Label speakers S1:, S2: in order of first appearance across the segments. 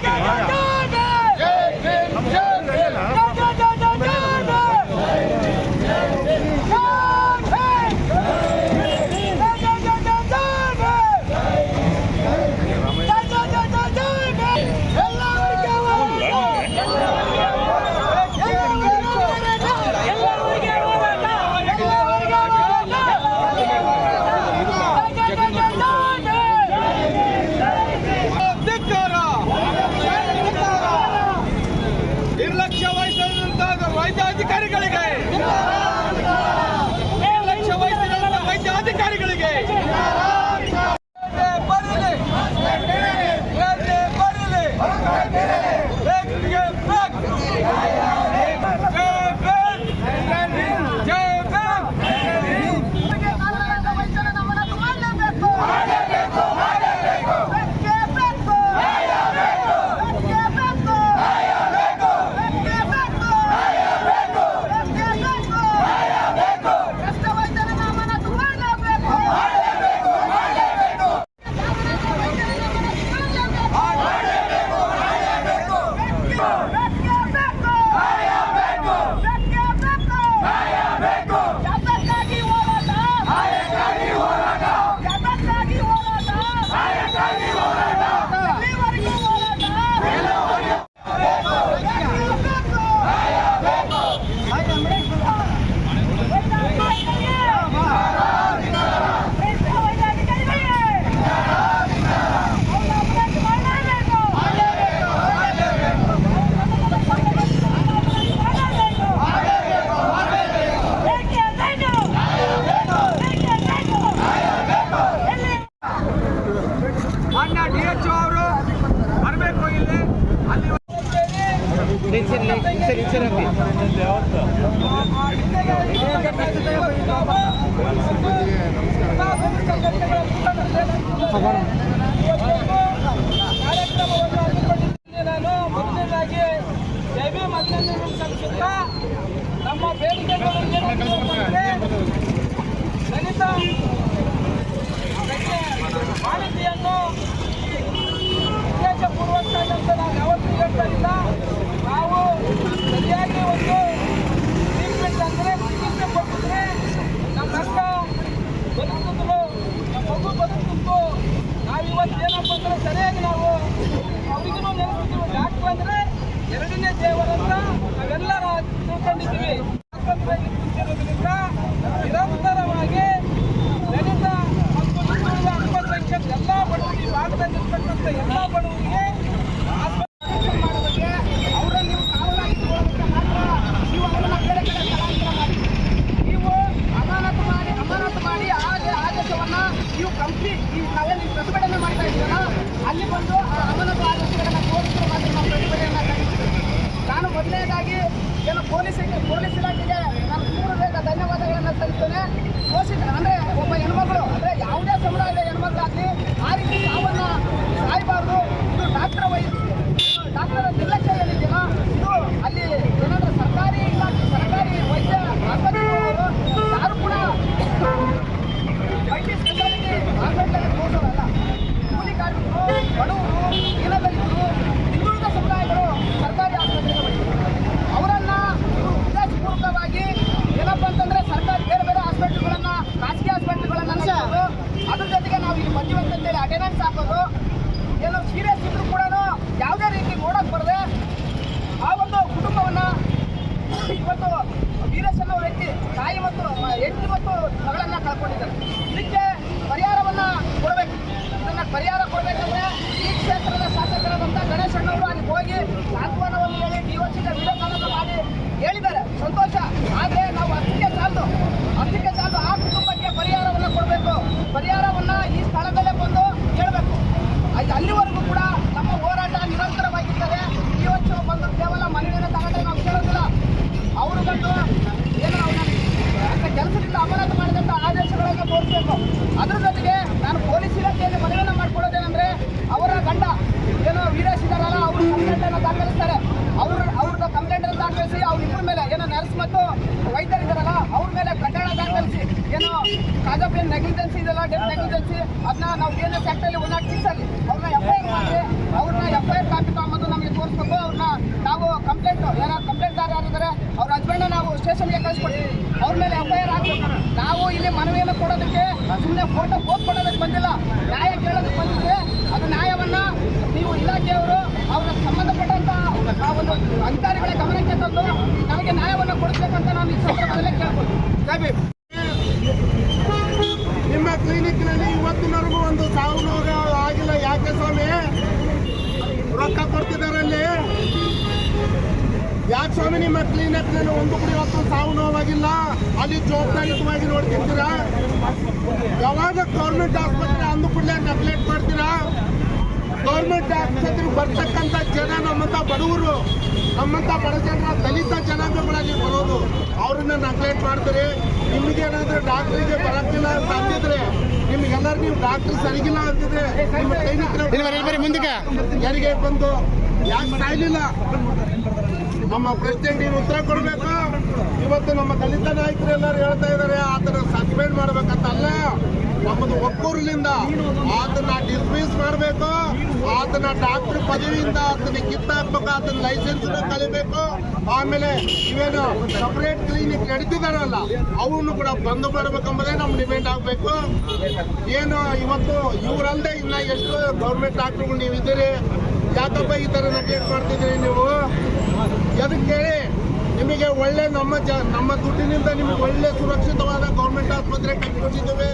S1: yeah, yeah, yeah. ಸುಮ್ಮನೆ photo post ಮಾಡೋದಕ್ಕೆ ಬಂದಿಲ್ಲ. ನ್ಯಾಯ ಕೇಳೋದಕ್ಕೆ ಬಂದಿದ್ರೆ ಅದು ನ್ಯಾಯವನ್ನ ನೀವು ಇಲಾಖೆಯವರು ಅವರ ಸಂಬಂಧಪಟ್ಟಂತಹ ಆ ಒಂದು ಅಧಿಕಾರಿಗಳ ಗಮನಕ್ಕೆ ತಂದು ನಮಗೆ ನ್ಯಾಯವನ್ನು ಕೊಡಿಸ್ಬೇಕಂತ ನಾನು ಈ ಸಂದರ್ಭದಲ್ಲೇ ಕೇಳ್ಬೋದು ನಿಮ್ಮ
S2: ಕ್ಲಿನಿಕ್ ಕ್ಲಿನಿಕ್ನಲ್ಲಿ ಇವತ್ತಿನವರೆಗೂ ಒಂದು ಸಾವು ನೋವು ಆಗಿಲ್ಲ. ಯಾಕೆ ಸ್ವಾಮಿ? ರೊಕ್ಕ ಕೊಡ್ತಿದ್ದಾರೆ ಅಲ್ಲಿ ಯಾಕೆ ಸ್ವಾಮಿ ನಿಮ್ಮ ಕ್ಲಿನಿಕ್ನಲ್ಲಿ ಒಂದು ಕೂಡ ಇವತ್ತು ಸಾವು ನೋವಾಗಿಲ್ಲ. ಅಲ್ಲಿ ಜವಾಬ್ದಾರಿಯುತವಾಗಿ ನೋಡ್ತಿರ್ತೀರಾ ಯಾವಾಗ ಗೌರ್ಮೆಂಟ್ ಆಸ್ಪತ್ರೆ ಅಂದು ಕೂಡಲೇ ನೆಗ್ಲೆಕ್ಟ್ ಮಾಡ್ತೀರಾ? ಗೌರ್ಮೆಂಟ್ ಆಸ್ಪತ್ರೆಗೆ ಬರ್ತಕ್ಕಂಥ ಜನ ನಮ್ಮಂಥ ಬಡವರು ನಮ್ಮಂತ ಬಡ ಜನರ ದಲಿತ ಜನಾಂಗಗಳಲ್ಲಿ ಬರೋದು ಅವ್ರನ್ನ ನೆಗ್ಲೆಕ್ಟ್ ಮಾಡ್ತೀರಿ. ನಿಮ್ಗೇನಾದ್ರೂ ಡಾಕ್ಟ್ರಿಗೆ ಬರಕ್ಕಿಲ್ಲ ಅಂತ ಅಂದಿದ್ರೆ ನಿಮ್ಗೆಲ್ಲರೂ ನೀವು ಡಾಕ್ಟ್ರ್ ಸರಿಗಿಲ್ಲ ಅಂತಿದ್ರೆ ನಿಮ್ಮ ಕ್ಲಿನಿಕ್
S3: ಮುಂದಕ್ಕೆ.
S2: ಯಾರಿಗೆ ಬಂದು ಯಾಕೆ ಸಾಯ್ಲಿಲ್ಲ ನಮ್ಮ ಪ್ರೆಸಿಡೆಂಟ್ ನೀವು ಉತ್ತರ ಕೊಡಬೇಕು. ಇವತ್ತು ನಮ್ಮ ದಲಿತ ನಾಯಕರು ಎಲ್ಲರೂ ಹೇಳ್ತಾ ಇದ್ದಾರೆ ಆತನ ಸಸ್ಪೆಂಡ್ ಮಾಡ್ಬೇಕಂತ ಅಲ್ಲ ನಮ್ಮದು ಒಕ್ಕೂರಿನಿಂದ ಆತನ ಡಿಸ್ಮಿಸ್ ಮಾಡಬೇಕು. ಆತನ ಡಾಕ್ಟರ್ ಪದವಿಯಿಂದ ಆತನ ಕಿತ್ತಾಕ್ಬೇಕು ಆತನ ಲೈಸೆನ್ಸ್ ಕಲಿಬೇಕು. ಆಮೇಲೆ ಇವೇನು ಸಪರೇಟ್ ಕ್ಲಿನಿಕ್ ನಡೀತಿದಾರಲ್ಲ ಅವನು ಕೂಡ ಬಂದ್ ಮಾಡ್ಬೇಕೆಂಬುದೇ ನಮ್ಮ ಡಿಮ್ಯಾಂಡ್ ಆಗಬೇಕು. ಏನು, ಇವತ್ತು ಇವರಲ್ಲದೆ ಇನ್ನ ಎಷ್ಟು ಗೌರ್ಮೆಂಟ್ ಡಾಕ್ಟರ್ಗಳು ನೀವು ಇದ್ದೀರಿ ಯಾಕಪ್ಪ ಈ ತರ ನೆಗ್ಲೆಕ್ಟ್ ಮಾಡ್ತಿದ್ರಿ ನೀವು? ಎದಕ್ಕೆ ಹೇಳಿ? ನಿಮಗೆ ಒಳ್ಳೆ ನಮ್ಮ ಜ ನಮ್ಮ ದುಡ್ಡಿನಿಂದ ನಿಮಗೆ ಒಳ್ಳೆ ಸುರಕ್ಷಿತವಾದ ಗೌರ್ಮೆಂಟ್ ಆಸ್ಪತ್ರೆ ಕಟ್ಟಿಕೊಟ್ಟಿದ್ದೇವೆ.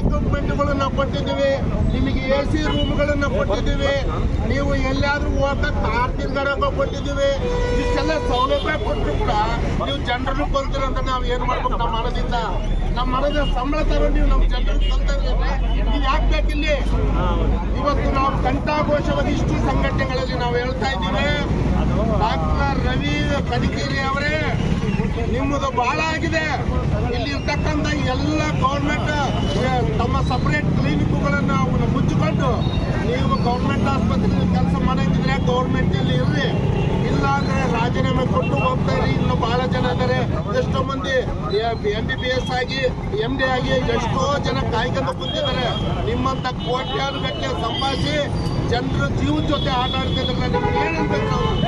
S2: ಇಕ್ವಿಪ್ಮೆಂಟ್ಗಳನ್ನ ಕೊಟ್ಟಿದ್ದೀವಿ. ನಿಮಗೆ ಎ ಸಿ ರೂಮ್ಗಳನ್ನ ಕೊಟ್ಟಿದ್ದೀವಿ. ನೀವು ಎಲ್ಲಾದ್ರೂ ಹೋಗಕ್ಕೆ ಕಾರ್ ತಿಂಗಳ ಕೊಟ್ಟಿದ್ದೀವಿ ಇಷ್ಟೆಲ್ಲ ಸೌಲಭ್ಯ ಕೊಟ್ಟರು ಕೂಡ ನೀವು ಜನರನ್ನು ಕೊಲ್ತೀರ ಅಂತ ನಾವು ಏನ್ ಮಾಡ್ಬೇಕು? ನಮ್ಮ ಮನದಿಂದ ನಮ್ಮ ಮನದ ಸಂಬಳ ತರ ನೀವು ನಮ್ಮ ಜನರನ್ನು ಕೊಲ್ತಾ ಇದ್ರೆ ನೀವು ಯಾಕೆ ಬೇಕಿಲ್ಲಿ? ಇವತ್ತು ನಾವು ಕಂಠಾಘೋಷವಾಗಿ ಇಷ್ಟು ಸಂಘಟನೆಗಳಲ್ಲಿ ನಾವು ಹೇಳ್ತಾ ಇದ್ದೀವಿ. ಡಾಕ್ಟರ್ ರವಿ ಕನಿಕೇರಿ ಅವರೇ, ನಿಮ್ಮದು ಬಹಳ ಆಗಿದೆ. ಇಲ್ಲಿ ಇರ್ತಕ್ಕಂಥ ಎಲ್ಲ ಗೌರ್ಮೆಂಟ್ ತಮ್ಮ ಸಪರೇಟ್ ಕ್ಲಿನಿಕ್ಗಳನ್ನು ಮುಚ್ಚಿಕೊಂಡು ನೀವು ಗೌರ್ಮೆಂಟ್ ಆಸ್ಪತ್ರೆಯಲ್ಲಿ ಕೆಲಸ ಮಾಡಿದ್ರೆ ಗೌರ್ಮೆಂಟ್ ಅಲ್ಲಿ ಇರ್ರಿ. ಇಲ್ಲ ಅಂದ್ರೆ ರಾಜೀನಾಮೆ ಕೊಟ್ಟು ಹೋಗ್ತಾ ಇರಿ. ಇನ್ನು ಬಹಳ ಜನ ಇದ್ದಾರೆ ಎಷ್ಟೋ ಮಂದಿ ಎಂ ಬಿ ಬಿ ಎಸ್ ಆಗಿ ಎಂ ಡಿ ಆಗಿ ಎಷ್ಟೋ ಜನ ಕಾಯ್ಕೊಂಡು ಕುಂತಿದ್ದಾರೆ. ನಿಮ್ಮಂತ ಕೋಟ್ಯಾನು ಗಟ್ಟಲೆ ಜನರು ಜೀವದ ಜೊತೆ ಆಟ ಆಡ್ತಿದ್ರೆ ನಿಮ್ಗೆ ಈ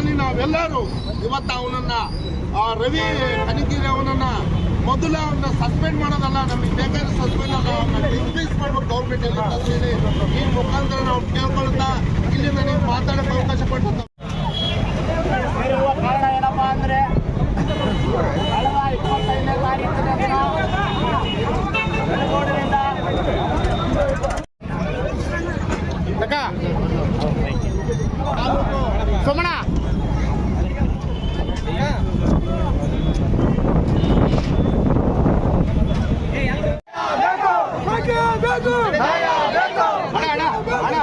S2: ನಿಟ್ಟಿನಲ್ಲಿ ನಾವೆಲ್ಲರೂ ಇವತ್ತು ಅವನನ್ನ ರವಿ ಕನಿಗಿರಿ ಅವನನ್ನ ಮೊದಲು ಅವನ್ನ ಸಸ್ಪೆಂಡ್ ಮಾಡೋದಲ್ಲ, ನಮಗೆ ಬೇಕಾದ್ರೆ ಸಸ್ಪೆಂಡ್ ಅಲ್ಲ ಡಿಸ್ಮಿಸ್ ಮಾಡ್ಬೇಕು ಗೌರ್ಮೆಂಟ್ ಎಲ್ಲ ಈ ಮುಖಾಂತರ ನಾವು ಕೇಳ್ಕೊಳ್ತಾ ಇಲ್ಲಿಂದ ನೀವು ಮಾತಾಡಕ್ಕೆ ಅವಕಾಶ ಕೊಟ್ಟು
S1: ಇರುವ ಕಾರಣ ಏನಪ್ಪಾ ಅಂದ್ರೆ ಕಳೆದ ಇಪ್ಪತ್ತೈದನೇ ತಾರೀಕಿನ ದಿನ ಬೆಳಗೋಡಿನಿಂದ
S3: ಅಕ್ಕ ಸೋಮಣ್ಣ ಅಣ್ಣ, ಅಣ್ಣ, ಅಣ್ಣ,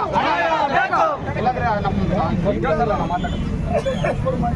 S3: ಅಣ್ಣ. ಇಲ್ಲಾಂದ್ರೆ ನಮ್ಮ ಕೇಳ್ಸಲ್ಲ ನಾವು ಮಾತಾಡೋದು.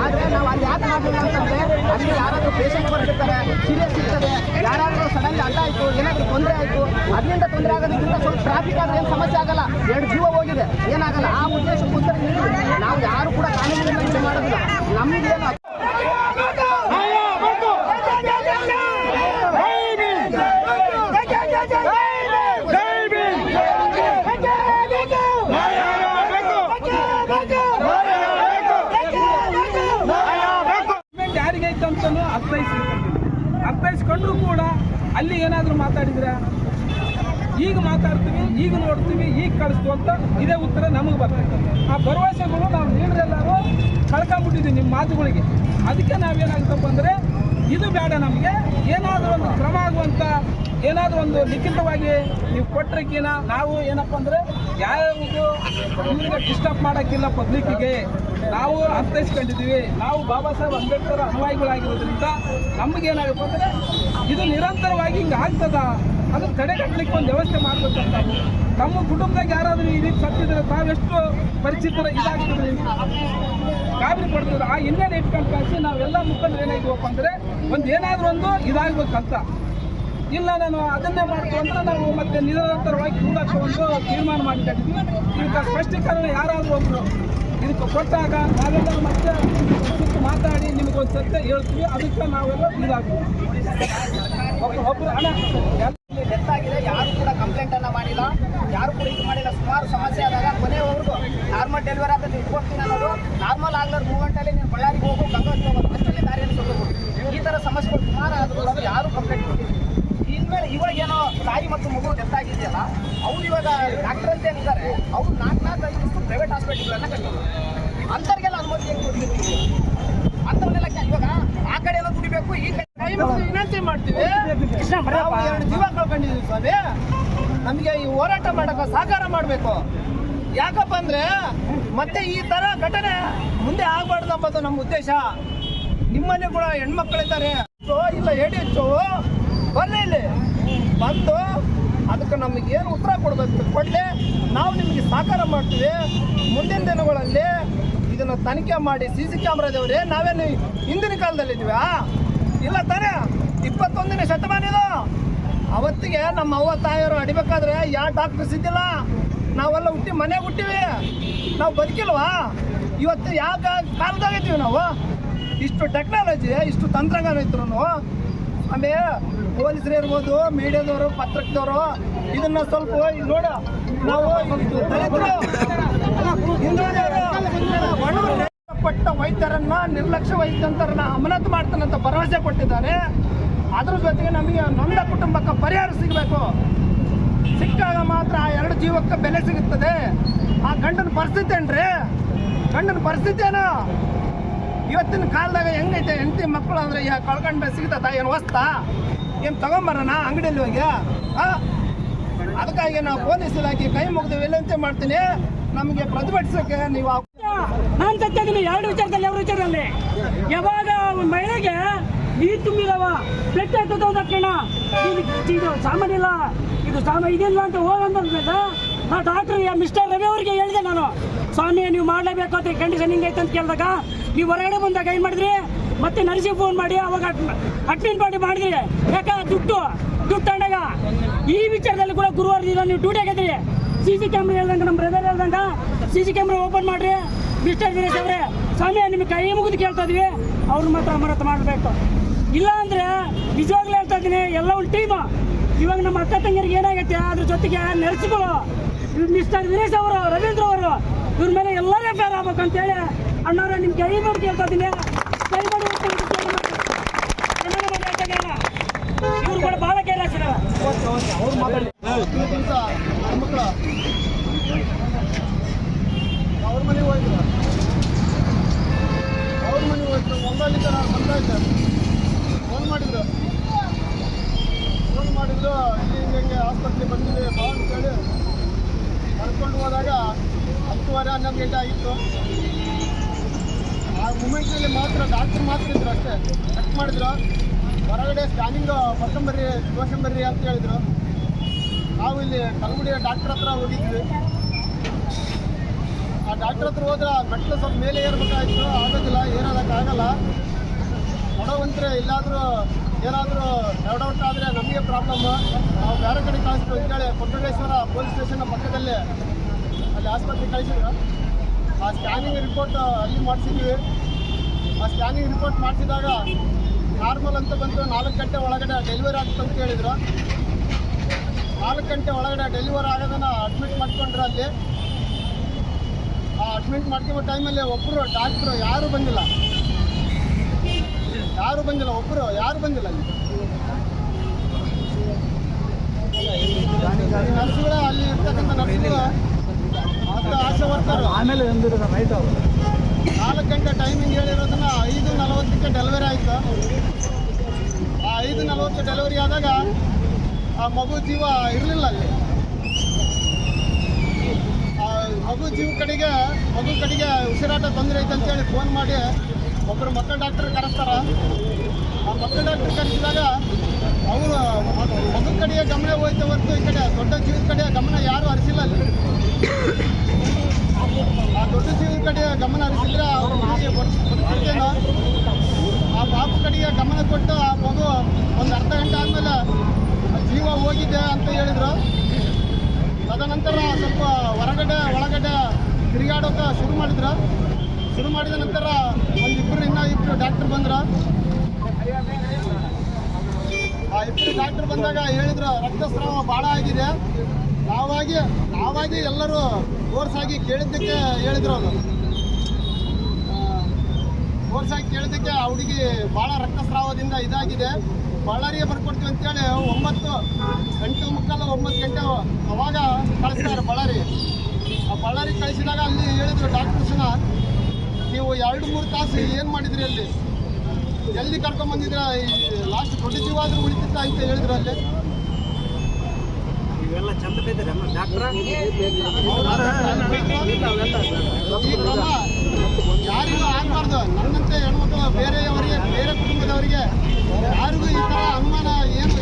S1: ಆದ್ರೆ ನಾವು ಅಲ್ಲಿ ಯಾಕೆ ಮಾಡಿಲ್ಲ ಅಂತಂದ್ರೆ ಅಲ್ಲಿ ಯಾರಾದ್ರೂ ಪೇಷಂಟ್ ಬರ್ತಿರ್ತಾರೆ ಸೀರಿಯಸ್ ಇರ್ತದೆ ಯಾರಾದರೂ ಸಡನ್ಲಿ ಅಡ್ಡ ಆಯಿತು, ಏನಾದರೂ ತೊಂದರೆ ಆಯಿತು, ಅದರಿಂದ ತೊಂದರೆ ಆಗೋದಕ್ಕಿಂತ ಸ್ವಲ್ಪ ಟ್ರಾಫಿಕ್ ಆದರೆ ಏನು ಸಮಸ್ಯೆ ಆಗಲ್ಲ. ಎರಡು ಜೀವ ಹೋಗಿದೆ, ಏನಾಗಲ್ಲ. ಆ ಉದ್ದೇಶಕ್ಕೋಸ್ಕರ. ನಾವು ಯಾರು ಕೂಡ ಕಾನೂನು ಇದು ಮಾಡೋದಿಲ್ಲ. ನಮಗೇನು
S4: ಗೌರ್ಮೆಂಟ್ ಯಾರಿಗೆ ಐತೆ ಅಂತಲೂ ಅರ್ಥೈಸ್ಕೊಂಡ್ರು ಅರ್ಥೈಸ್ಕೊಂಡ್ರು ಕೂಡ ಅಲ್ಲಿ ಏನಾದರೂ ಮಾತಾಡಿದ್ರೆ? ಈಗ ಮಾತಾಡ್ತೀವಿ, ಈಗ ನೋಡ್ತೀವಿ, ಈಗ ಕಳಿಸ್ತು ಅಂತ ಇದೇ ಉತ್ತರ ನಮಗೆ ಬರ್ತದೆ. ಆ ಭರವಸೆಗಳು ನಾವು ನೀಡ್ರೆಲ್ಲರೂ ಕಳ್ಕೊಂಡ್ಬಿಟ್ಟಿದ್ದೀವಿ ನಿಮ್ಮ ಮಾತುಗಳಿಗೆ. ಅದಕ್ಕೆ ನಾವೇನಾಗುತ್ತಪ್ಪ ಅಂದರೆ, ಇದು ಬೇಡ ನಮಗೆ, ಏನಾದರೂ ಒಂದು ಕ್ರಮ ಆಗುವಂಥ ಏನಾದರೂ ಒಂದು ಲಿಖಿತವಾಗಿ ನೀವು ಕೊಟ್ಟರೆಕಿನ ನಾವು ಏನಪ್ಪ ಅಂದರೆ ಯಾರಿಗೂ ಡಿಸ್ಟರ್ಬ್ ಮಾಡೋಕ್ಕಿಲ್ಲ ಪಬ್ಲಿಕ್ಕಿಗೆ ನಾವು ಅರ್ಥೈಸ್ಕೊಂಡಿದ್ದೀವಿ ನಾವು ಬಾಬಾ ಸಾಹೇಬ್ ಅಂಬೇಡ್ಕರ್ ಅನುವಾಯಿಗಳಾಗಿರೋದ್ರಿಂದ ನಮಗೇನಾಗಬೇಕು ಅಂದರೆ ಇದು ನಿರಂತರವಾಗಿ ಹಿಂಗೆ ಆಗ್ತದ? ಅದು ತಡೆಗಟ್ಟಲಿಕ್ಕೆ ಒಂದು ವ್ಯವಸ್ಥೆ ಮಾಡ್ಬೇಕಂತ ನಮ್ಮ ಕುಟುಂಬದಾಗ ಯಾರಾದರೂ ಈ ರೀತಿ ಸತ್ತಿದ್ರೆ ತಾವೆಷ್ಟು ಪರಿಚಿತರ ಇದಾಗ್ತದೆ ಗಾಬರಿ ಪಡ್ತಿದ್ರು ಆ ಹಿನ್ನೆಲೆ ಇಟ್ಕೊಂಡು ಕಳಿಸಿ ನಾವೆಲ್ಲ ಮುಖಂಡರು ಏನಾಗಿವಪ್ಪ ಅಂದರೆ ಒಂದು ಏನಾದರೂ ಒಂದು ಇದಾಗಬೇಕಂತ. ಇಲ್ಲ, ನಾನು ಅದನ್ನೇ ಮಾಡ್ತು ಅಂತ ನಾವು ಮತ್ತೆ ನಿರಂತರವಾಗಿ ಕೂಡಕ್ಕೆ ಒಂದು ತೀರ್ಮಾನ ಮಾಡಿದ್ದೀವಿ ಇದಕ್ಕೆ ಸ್ಪಷ್ಟೀಕರಣ ಯಾರಾದರೂ ಒಬ್ಬರು ಇದಕ್ಕೆ ಕೊಟ್ಟಾಗ ನಾವೆಲ್ಲ ಮತ್ತೆ ಮಾತಾಡಿ ನಿಮಗೊಂದು ಸತ್ಯ ಹೇಳ್ತೀವಿ, ಅದಕ್ಕೆ ನಾವೆಲ್ಲ ಇದಾಗ್ತೀವಿ. ಒಬ್ಬರು ಹಣ
S1: ಆಗಿದೆ ಯಾರು ಕೂಡ ಕಂಪ್ಲೇಂಟ್ ಮಾಡಿಲ್ಲ. ಯಾರು ಕೂಡ ಇದು ಮಾಡಿಲ್ಲ. ಸುಮಾರು ಸಮಸ್ಯೆ ಆದಾಗ ಕೊನೆಯವರೆಗೂ ನಾರ್ಮಲ್ ಡೆಲಿವರಿ ಆದ್ರೆ ಇಟ್ಕೊಡ್ತೀನಿ ಅನ್ನೋದು. ನಾರ್ಮಲ್ ಆಗ್ಲಾರ ಮೂರು ಗಂಟೆಯಲ್ಲಿ ನೀವು ಬಳ್ಳಾರಿಗೆ ಹೋಗು ಗಂಗಾವತಿ ಹೋಗೋದು ಅಷ್ಟರಲ್ಲಿ ದಾರಿಯಲ್ಲಿ ಈ ಥರ ಸಮಸ್ಯೆಗಳು ಸುಮಾರು ಆದರೂ ಯಾರು ಕಂಪ್ಲೇಂಟ್ ಕೊಟ್ಟಿಲ್ಲ. ಇನ್ಮೇಲೆ ಇವಾಗ ಏನೋ ತಾಯಿ ಮತ್ತು ಮಗು ಡೆತ್ ಆಗಿದೆಯಲ್ಲ ಅವ್ರು ಇವಾಗ ಡಾಕ್ಟರ್ ಅಂತ ಏನಿದ್ದಾರೆ ಅವ್ರು ನಾಲ್ಕು ನಾಲ್ಕು ಐದು ಪ್ರೈವೇಟ್ ಹಾಸ್ಪಿಟಲ್ಗಳನ್ನ ಕಟ್ಟೋದು. ಅಂಥವ್ರಿಗೆಲ್ಲ ಅನುಮತಿ ಹೆಂಗೆ ಕೊಟ್ಟಿರ್ತೀವಿ ಅಂಥವ್ರನ್ನೆಲ್ಲ ಇವಾಗ ಆ ಕಡೆ ಎಲ್ಲ ದುಡಿಬೇಕು ಈ ಕಡೆ
S5: ವಿನಂತಿ ಮಾಡ್ತೀವಿ. ನಾವು ಎರಡು ಜೀವ ಕಳ್ಕೊಂಡಿದ್ದೀವಿ ಸ್ವಾಮಿ. ನಮಗೆ ಈ ಹೋರಾಟ ಮಾಡಕ ಸಹಕಾರ ಮಾಡಬೇಕು. ಯಾಕಪ್ಪ ಅಂದ್ರೆ ಮತ್ತೆ ಈ ತರ ಘಟನೆ ಮುಂದೆ ಆಗ್ಬಾರ್ದು ಅಂಬೋದು ನಮ್ಮ ಉದ್ದೇಶ. ನಿಮ್ಮಲ್ಲಿ ಕೂಡ ಹೆಣ್ಮಕ್ಳಿದ್ದಾರೆ ಇಲ್ಲ ಎಡಿ ಬರ್ಲಿ ಇಲ್ಲಿ. ಬಂದು ಅದಕ್ಕೆ ನಮಗೆ ಏನು ಉತ್ತರ ಕೊಡಬೇಕು ಕೊಡಲಿ. ನಾವು ನಿಮಗೆ ಸಹಕಾರ ಮಾಡ್ತೀವಿ. ಮುಂದಿನ ದಿನಗಳಲ್ಲಿ ಇದನ್ನು ತನಿಖೆ ಮಾಡಿ ಸಿ ಸಿ ಕ್ಯಾಮ್ರಾದವ್ರೆ ನಾವೇನು ಹಿಂದಿನ ಕಾಲದಲ್ಲಿ ಇದೀವಾ ಇಲ್ಲ ತಾನೇ? ಇಪ್ಪತ್ತೊಂದನೇ ಶತಮಾನ ಇದು. ಅವತ್ತಿಗೆ ನಮ್ಮ ಅವ್ವ ತಾಯಿಯವರು ಅಡಿಬೇಕಾದ್ರೆ ಯಾವ ಡಾಕ್ಟರ್ಸ್ ಇದ್ದಿಲ್ಲ ನಾವೆಲ್ಲ ಹುಟ್ಟಿ ಮನೆಗೆ ಹುಟ್ಟಿವಿ. ನಾವು ಬದುಕಿಲ್ವಾ? ಇವತ್ತು ಯಾವ ಕಾಲದಾಗ ಇದ್ದೀವಿ ನಾವು? ಇಷ್ಟು ಟೆಕ್ನಾಲಜಿ ಇಷ್ಟು ತಂತ್ರಜ್ಞಾನ ಇದ್ರು ಆಮೇಲೆ ಪೊಲೀಸರು ಇರ್ಬೋದು, ಮೀಡಿಯಾದವರು ಪತ್ರಕದವರು ಇದನ್ನ ಸ್ವಲ್ಪ ನೋಡ. ನಾವು ಪಟ್ಟ ವೈದ್ಯರನ್ನ, ನಿರ್ಲಕ್ಷ್ಯ ವೈದ್ಯಂತರನ್ನ ಅಮಾನತು ಮಾಡ್ತಾನಂತ ಭರವಸೆ ಕೊಟ್ಟಿದ್ದಾರೆ. ಅದ್ರ ಜೊತೆಗೆ ನಮಗೆ ನೊಂದ ಕುಟುಂಬಕ್ಕೆ ಪರಿಹಾರ ಸಿಗಬೇಕು. ಸಿಕ್ಕಾಗ ಮಾತ್ರ ಆ ಎರಡು ಜೀವಕ್ಕೆ ಬೆಲೆ ಸಿಗುತ್ತದೆ. ಆ ಗಂಡನ ಪರಿಸ್ಥಿತಿ ಏನ್ರಿ? ಗಂಡನ ಪರಿಸ್ಥಿತಿ ಏನು? ಇವತ್ತಿನ ಕಾಲದಾಗ ಹೆಂಗೈತೆ? ಹೆಂಡತಿ ಮಕ್ಕಳು ಅಂದರೆ ಯಾ ಕಳ್ಕೊಂಡ್ ಸಿಗ್ತದ? ಏನು ವಸ್ತಾ ಏನು ತಗೊಂಬರೋಣ? ಅಂಗಡಿಯಲ್ಲಿ ಹೋಗಿ? ಅದಕ್ಕಾಗಿ ನಾವು ಪೊಲೀಸ್ ಇಲಾಖೆ ಕೈ ಮುಗಿದು ವಿನಂತಿ ಮಾಡ್ತೀನಿ. ನಮಗೆ ಪ್ರತಿಭಟಿಸೋಕೆ ನೀವು
S6: ನಾನು ತಗ್ತೀನಿ ಎರಡು ವಿಚಾರದಲ್ಲಿ ಎರಡು ವಿಚಾರದಲ್ಲಿ? ಯಾವಾಗ ಮಹಿಳೆಗೆ ನೀರು ತುಂಬಿದವ? ಎತ್ತದ ಒಂದು ಕಣ ಇದು ಇಲ್ಲ. ಇದು ಸಾಮಾನ್ಯ ಇದಿಲ್ಲ ಅಂತ ಹೋಗಂತ ನಾ ಡಾಕ್ಟರ್ ಮಿಸ್ಟರ್ ರವಿ ಅವರಿಗೆ ಹೇಳಿದೆ ನಾನು. ಸ್ವಾಮಿ, ನೀವು ಮಾಡಲೇಬೇಕು ಅಂತ ಕಂಡೀಷನ್ ಹಿಂಗೈತೆ ಅಂತ ಕೇಳಿದಾಗ, ನೀವು ಹೊರಗಡೆ ಬಂದಾಗ ಏನು ಮಾಡಿದ್ರಿ? ಮತ್ತೆ ನರ್ಸಿಗೆ ಫೋನ್ ಮಾಡಿ, ಅವಾಗ ಅಡ್ಮಿನ್ ಪಾರ್ಟಿ ಮಾಡಿದ್ರಿ ಯಾಕ? ದುಡ್ಡು ದುಡ್ಡು ತಗೊಂಡಾಗ. ಈ ವಿಚಾರದಲ್ಲಿ ಕೂಡ ಗುರುವಾರ ದಿನ ನೀವು ಡ್ಯೂಟಿ ಆಗಿದ್ರಿ ಸಿ ಸಿ ಕ್ಯಾಮ್ರಾ ಹೇಳ್ದಂಗ, ನಮ್ಮ ಬ್ರದರ್ ಹೇಳ್ದಂಗ ಸಿ ಸಿ ಕ್ಯಾಮ್ರಾ ಓಪನ್ ಮಾಡ್ರಿ. ಮಿಸ್ಟರ್ ವೀರೇಶ್ ಅವರೇ, ಸ್ವಾಮಿ, ನಿಮಗೆ ಕೈ ಮುಗಿದು ಕೇಳ್ತಾ ಇದೀವಿ. ಅವ್ರ ಮಾತ್ರ ಅಮರತ್ ಮಾಡಬೇಕು. ಇಲ್ಲ ಅಂದ್ರೆ ನಿಜವಾಗ್ಲೂ ಹೇಳ್ತಾ ಇದ್ದೀನಿ, ಎಲ್ಲ ಒಂದು ಟೀಮ್ ಇವಾಗ ನಮ್ಮ ಅಕ್ಕ ತಂಗಿಯರಿಗೆ ಏನಾಗುತ್ತೆ ಅದ್ರ ಜೊತೆಗೆ ನರ್ಸ್ಗಳು ಮಿಸ್ಟರ್ ವೀರೇಶ್ ಅವರು, ರವೀಂದ್ರ ಅವರು, ಇವ್ರ ಮೇಲೆ ಎಲ್ಲರೇ ಫೇರ್ ಆಗ್ಬೇಕಂತೇಳಿ ಅಣ್ಣವ್ರೆ ನಿಮ್ಗೆ ಕೈ ಮುಗಿದು ಕೇಳ್ತಾ ಇದ್ದೀನಿ ಕೈ ಮಾಡಿ ಒಪ್ಪಿಗೆ ಕೇಳಿ ಮಾಡಿ. ಕನ್ನಡ ಮಾತಾಡ್ತಾ ಇಲ್ಲ. ಇವ್ರು ಕೂಡ ಬಹಳ ಕೇರ್
S5: ದಿವಸ ಹೆಣ್ಮಕ್ಳು ಅವ್ರ ಮನೆಗೆ ಹೋಯ್ತು ಅವ್ರ ಮನೆಗೆ ಹೋಯ್ತು ಒಂಬೈಲಿಂದ ನಾನು ಬಂದಾಯ್ತು ಫೋನ್ ಮಾಡಿದ್ರು ಫೋನ್ ಮಾಡಿದ್ರು ಇಲ್ಲಿ ಹಿಂಗೆ ಆಸ್ಪತ್ರೆ ಬಂದಿದೆ ಬಾ ಅಂತೇಳಿ ಕರ್ಕೊಂಡು ಹೋದಾಗ ಹತ್ತುವರೆ ಹನ್ನೊಂದು ಗಂಟೆ ಆಗಿತ್ತು ಆ ಮೂಮೆಂಟ್ನಲ್ಲಿ ಮಾತ್ರ ಡಾಕ್ಟ್ರ್ ಮಾತ್ರ ಇದ್ರು ಅಷ್ಟೇ ಚೆಕ್ ಮಾಡಿದ್ರು ಹೊರಗಡೆ ಸ್ಕ್ಯಾನಿಂಗ್ ಬರ್ಕೊಂಬರ್ರಿ ತೋರ್ಸ್ಕೊಂಬರ್ರಿ ಅಂತ ಹೇಳಿದ್ರು. ನಾವು ಇಲ್ಲಿ ಕಲ್ಗುಡಿಯ ಡಾಕ್ಟರ್ ಹತ್ರ ಹೋಗಿದ್ವಿ. ಆ ಡಾಕ್ಟರ್ ಹತ್ರ ಹೋದ್ರೆ ಮೆಟ್ಲು ಸ್ವಲ್ಪ ಮೇಲೆ ಏರ್ಬೇಕಾಯ್ತು. ಆಗೋದಿಲ್ಲ ಏರೋದಕ್ಕಾಗಲ್ಲ ಕೊಡವಂತ್ರೆ ಇಲ್ಲಾದರೂ ಏನಾದರೂ ಡೌಟ್ ಆದರೆ ನಮಗೆ ಪ್ರಾಬ್ಲಮ್ ನಾವು ಬೇರೆ ಕಡೆ ಕಳಿಸ್ತೀವಿ ಅಂತೇಳಿ ಕೊಟ್ಟಡೇಶ್ವರ ಪೊಲೀಸ್ ಸ್ಟೇಷನ್ ಪಕ್ಕದಲ್ಲಿ ಅಲ್ಲಿ ಆಸ್ಪತ್ರೆ ಕಳಿಸಿದ್ರು. ಆ ಸ್ಕ್ಯಾನಿಂಗ್ ರಿಪೋರ್ಟ್ ಅಲ್ಲಿ ಮಾಡಿಸಿದ್ವಿ. ಆ ಸ್ಕ್ಯಾನಿಂಗ್ ರಿಪೋರ್ಟ್ ಮಾಡಿಸಿದಾಗ ನಾರ್ಮಲ್ ಅಂತ ಬಂದು ನಾಲ್ಕು ಗಂಟೆ ಒಳಗಡೆ ಡೆಲಿವರಿ ಆಗುತ್ತೆ ಅಂತ ಹೇಳಿದ್ರು. ನಾಲ್ಕು ಗಂಟೆ ಒಳಗಡೆ ಡೆಲಿವರಿ ಆಗೋದನ್ನ ಅಡ್ಮಿಟ್ ಮಾಡ್ಕೊಂಡ್ರೆ ಅಲ್ಲಿ. ಆ ಅಡ್ಮಿಟ್ ಮಾಡ್ಕೊಂಬ ಟೈಮಲ್ಲಿ ಒಬ್ಬರು ಡಾಕ್ಟ್ರು ಯಾರು ಬಂದಿಲ್ಲ. ಯಾರು ಬಂದಿಲ್ಲ ಒಬ್ಬರು ಯಾರು ಬಂದಿಲ್ಲ ಅಲ್ಲಿ? ನರ್ಸ್ಗಳ ಅಲ್ಲಿ ಇರ್ತಕ್ಕಂಥ ನರ್ಸ್ಗಳು ಮಾತ್ರ ಆಸೆ ವರ್ಕರ್
S4: ಆಮೇಲೆ
S5: ನಾಲ್ಕು ಗಂಟೆ ಟೈಮಿಂಗ್ ಹೇಳಿರೋದನ್ನ ಐದು ನಲವತ್ತಕ್ಕೆ ಡೆಲಿವರಿ ಆಯಿತು ಆ ಐದು ನಲವತ್ತು ಡೆಲಿವರಿ ಆದಾಗ ಆ ಮಗು ಜೀವ ಇರಲಿಲ್ಲ ಅಲ್ಲಿ. ಆ ಮಗು ಜೀವ ಕಡೆಗೆ, ಮಗು ಕಡೆಗೆ ಉಸಿರಾಟ ತೊಂದರೆ ಐತೆ ಅಂತೇಳಿ ಫೋನ್ ಮಾಡಿ ಒಬ್ಬರು ಮಕ್ಕಳ ಡಾಕ್ಟರ್ ಕರೆಸ್ತಾರ. ಆ ಮಕ್ಕಳ ಡಾಕ್ಟರ್ ಕರೆಸಿದಾಗ ಅವರು ಮಗು ಕಡೆಗೆ ಗಮನ ಹೋಯ್ತು ಹೊರತು ಈ ಕಡೆ ದೊಡ್ಡ ಜೀವದ ಕಡೆ ಗಮನ ಯಾರು ಹರಿಸಿಲ್ಲ ಅಲ್ಲಿ. ಆ ದೊಡ್ಡ ಜೀವದ ಕಡೆ ಗಮನ ಹರಿಸಿದ್ರೆ ಅವರು ಮಗುವಿಗೆ ಬದುಕೇನೋ ಆ ಪಾಪು ಕಡೆಗೆ ಗಮನ ಕೊಟ್ಟು ಆ ಮಗು ಒಂದು ಅರ್ಧ ಗಂಟೆ ಆದಮೇಲೆ ಅಂತ ಹೇಳಿದ್ರು. ತದನಂತರ ಸ್ವಲ್ಪ ಹೊರಗಡೆ, ಒಳಗಡೆ ತಿರುಗಾಡೋಕೆ ಶುರು ಮಾಡಿದ್ರು. ಶುರು ಮಾಡಿದ ನಂತರ ಒಂದಿಬ್ಬರು ಇನ್ನೂ ಇಬ್ಬರು ಡಾಕ್ಟರ್ ಬಂದ್ರು. ಆ ಇಬ್ಬರು ಡಾಕ್ಟರ್ ಬಂದಾಗ ಹೇಳಿದ್ರು, ರಕ್ತಸ್ರಾವ ಭಾಳ ಆಗಿದೆ. ನಾವಾಗಿ ನಾವಾಗಿ ಎಲ್ಲರೂ ಕೋರ್ಸಾಗಿ ಕೇಳಿದ್ದಕ್ಕೆ ಹೇಳಿದ್ರು ಅವರು. ಕೋರ್ಸಾಗಿ ಕೇಳಿದ್ದಕ್ಕೆ ಆ ಹುಡುಗಿ ಭಾಳ ರಕ್ತಸ್ರಾವದಿಂದ ಇದಾಗಿದೆ. ಬಳ್ಳಾರಿಗೆ ಬರ್ಕೊಡ್ತೀವಿ ಅಂತೇಳಿ ಒಂಬತ್ತು ಗಂಟೆ ಮುಕ್ಕಾಲು ಒಂಬತ್ತು ಗಂಟೆ ಅವಾಗ ಕಳಿಸ್ತಾರೆ ಬಳ್ಳಾರಿ. ಆ ಬಳ್ಳಾರಿಗೆ ಕಳಿಸಿದಾಗ ಅಲ್ಲಿ ಹೇಳಿದ್ರು ಡಾಕ್ಟರ್ಸ್ನ ನೀವು ಎರಡು ಮೂರು ತಾಸು ಏನು ಮಾಡಿದ್ರಿ ಅಲ್ಲಿ? ಎಲ್ಲಿ ಕರ್ಕೊಂಬಂದಿದ್ರ ಈ ಲಾಸ್ಟ್ ದೊಡ್ಡ ಆದರೂ ಉಳಿತಿತ್ತ ಅಂತ ಹೇಳಿದ್ರು ಅಲ್ಲಿ. ಈ ಕ್ರಮ ಯಾರಿಗೂ ಆಗಬಾರ್ದು. ನನ್ನಂತೆ ಹೆಣ್ಮಕ್ಳು ಬೇರೆಯವರಿಗೆ, ಬೇರೆ ಕುಟುಂಬದವರಿಗೆ ಯಾರಿಗೂ ಈ ಥರ ಅನುಮಾನ ಏನು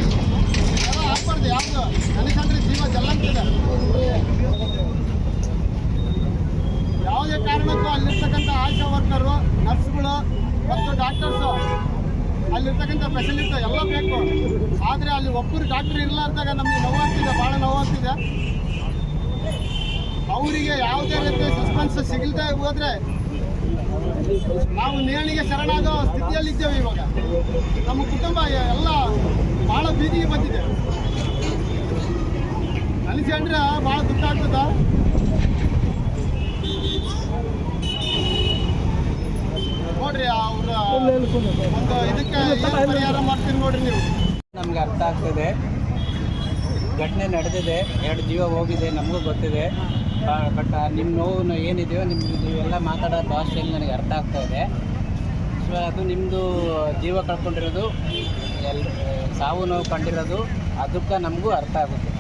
S5: ಆಗ್ಬಾರ್ದು. ಯಾವುದು? ನನಗಂದ್ರೆ ಜೀವ ಜಲ್ಲಂತಿದೆ ಯಾವುದೇ ಕಾರಣಕ್ಕೂ ಅಲ್ಲಿರ್ತಕ್ಕಂಥ ಆಶಾ ವರ್ಕರು, ನರ್ಸ್ಗಳು ಮತ್ತು ಡಾಕ್ಟರ್ಸು ಅಲ್ಲಿರ್ತಕ್ಕಂಥ ಫೆಸಿಲಿಟಿ ಎಲ್ಲ ಬೇಕು. ಆದರೆ ಅಲ್ಲಿ ಒಬ್ಬರು ಡಾಕ್ಟರ್ ಇರಲಾರ್ದಾಗ ನಮಗೆ ನೋವಾಗ್ತಿದೆ ಭಾಳ ನೋವಾಗ್ತಿದೆ. ಅವರಿಗೆ ಯಾವುದೇ ರೀತಿ ಸಸ್ಪೆನ್ಸ್ ಸಿಗಲ್ದೆ ಹೋದರೆ ನಾವು ನೇಣಿಗೆ ಶರಣಾಗೋ ಸ್ಥಿತಿಯಲ್ಲಿದ್ದೇವೆ ಇವಾಗ. ನಮ್ಮ ಕುಟುಂಬ ಎಲ್ಲ ಭಾಳ ಬೀದಿಗೆ ಬಂದಿದೆ. ಅನಿಸ್ಕೊಂಡ್ರೆ ಭಾಳ ದುಃಖ ಆಗ್ತದ ನೋಡ್ರಿ ಅವ್ರ ಒಂದು ಇದಕ್ಕೆ ಏನ್ ಪರಿಹಾರ ಮಾಡ್ತೀರಿ ನೋಡ್ರಿ ನೀವು.
S7: ನಮ್ಗೆ ಅರ್ಥ ಆಗ್ತದೆ. ಘಟನೆ ನಡೆದಿದೆ ಎರಡು ಜೀವ ಹೋಗಿದೆ ನಮಗೂ ಗೊತ್ತಿದೆ. ಬಟ್ ನಿಮ್ಮ ನೋವು ಏನಿದೆಯೋ ನಿಮ್ಗೆ ನೀವೆಲ್ಲ ಮಾತಾಡೋ ಭಾಷೆಯಲ್ಲಿ ನನಗೆ ಅರ್ಥ ಆಗ್ತಾ ಇದೆ. ಸೊ ಅದು ನಿಮ್ಮದು ಜೀವ ಕಳ್ಕೊಂಡಿರೋದು ಎಲ್ ಸಾವು ನೋವು ಕಂಡಿರೋದು ಅದಕ್ಕೆ ನಮಗೂ ಅರ್ಥ ಆಗುತ್ತೆ.